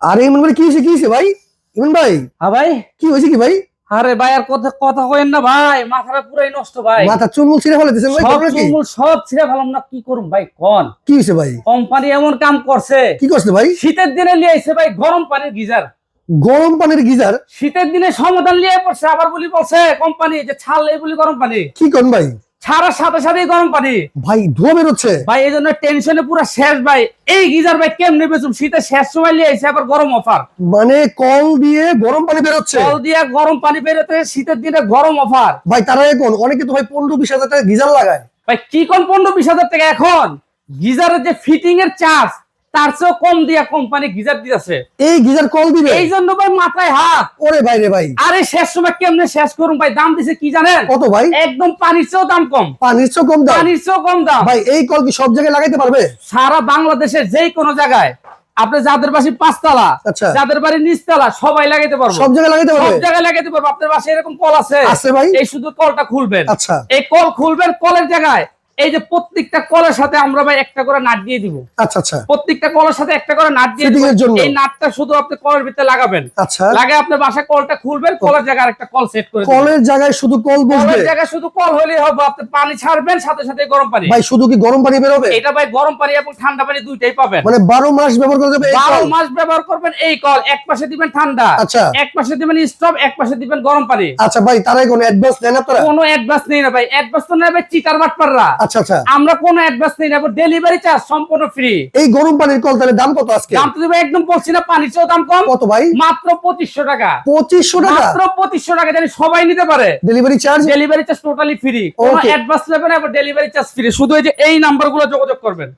আরে ইমন ভাই কি হয়েছে কি হয়েছে ভাই? ইমন ভাই হ্যাঁ ভাই। কি হয়েছে কি ভাই? আরে ভাই আর কথা কথা কইেন না ভাই মাথাটা পুরাই নষ্ট ভাই। মাথা চুলমুল ছিঁড়ে ফেলে দিয়েছেন ভাই সব চুলমুল সব ছিঁড়ে ফেলাম না কি করুম ভাই কোন? কি হয়েছে ভাই? কোম্পানি এমন কাম করছে। কি করছে ভাই? শীতের দিনে নিয়ে আইছে ভাই গরম পানির গিজার। গরম পানির গিজার? শীতের দিনে সমাধান নিয়ে পড়ছে আবার বলি বলছে কোম্পানি যে ছাল এই বলি গরম পানি। কি করেন ভাই? ছাড়ার সাথে সাথে গরম পানি। ভাই ধোয়া বেরোচ্ছে। ভাই এই জন্য টেনশনে পুরো শেষ ভাই। এই গিজার ভাই কেমনে বেচুম? শীতের শেষ সময় নিয়ে এসে আবার গরম অফার মানে কল দিয়ে গরম পানি বেরোচ্ছে। কল দিয়ে গরম পানি বেরোতে শীতের দিনে গরম অফার ভাই তারা এখন অনেকে তো ভাই পনেরো বিশ হাজার টাকা গিজার লাগায়। ভাই কি কোন পনেরো বিশ হাজার টাকা এখন? গিজারের যে ফিটিং এর চার্জ তার চেয়েও কম দিয়া কোম্পানি গিজার দিতেছে। এই গিজার কল দিবে? এই জন্য ভাই মাথায় হাত। ওরে ভাই রে ভাই। আরে শেষ সময় কেমনে শেষ করুন ভাই? দাম দিছে কি জানেন? কত ভাই? একদম পানির চেয়েও দাম কম। পানির চেয়েও কম দাম? পানির চেয়েও কম দাম। ভাই এই কল কি সব জায়গায় লাগাইতে পারবে? সারা বাংলাদেশের যে কোনো জায়গায়। আপনি যাদের বাসি পাঁচতলা আচ্ছা। যাদের বাড়ি নিচতলা সবাই লাগাইতে পারব। সব জায়গায় লাগাইতে সব পারবে জায়গায় লাগাইতে পারব। আপনার বাসায় এরকম কল আছে? আছে ভাই। এই শুধু কলটা খুলবেন। আচ্ছা। এই কল খুলবেন কলের জায়গায়। এই যে প্রত্যেকটা কলের সাথে আমরা ভাই একটা করে নাট দিয়ে দিব। আচ্ছা আচ্ছা। প্রত্যেকটা কলের সাথে একটা করে নাট দিয়ে। জন্য। এই নাটটা শুধু আপনি কলের ভিতরে লাগাবেন। আচ্ছা। লাগে আপনার বাসায় কলটা খুলবেন কলের জায়গায় আরেকটা কল সেট করে দিবেন। কলের জায়গায় শুধু কল বসবে? কলের জায়গায় শুধু কল হলেই হবে আপনি পানি ছাড়বেন সাথে সাথে গরম পানি। ভাই শুধু কি গরম পানি বেরোবে? এটা ভাই গরম পানি এবং ঠান্ডা পানি দুইটাই পাবেন। মানে বারো মাস ব্যবহার করা যাবে এই বারো কল? মাস ব্যবহার করবেন এই কল এক পাশে দিবেন ঠান্ডা। আচ্ছা। এক পাশে দিবেন স্টপ এক পাশে দিবেন গরম পানি। আচ্ছা ভাই তারাই কোনো অ্যাডভান্স নেন আপনারা? কোনো অ্যাডভান্স নেই না ভাই অ্যাডভান্স তো নেবে চিটার বাটপাররা। আচ্ছা আচ্ছা। আমরা কোনো অ্যাডভান্স নেই না ডেলিভারি চার্জ সম্পূর্ণ ফ্রি এই গরম পানির কল তাহলে দাম কত আজকে? দাম তো একদম বলছি না পানির চেয়েও দাম কম। কত ভাই? মাত্র 2500 টাকা। 2500 টাকা? মাত্র 2500 টাকা জানি সবাই নিতে পারে। Delivery charge delivery charge totally free কোনো অ্যাডভান্স নেবেন না ডেলিভারি চার্জ ফ্রি শুধু এই যে এই নাম্বারগুলো যোগাযোগ করবেন।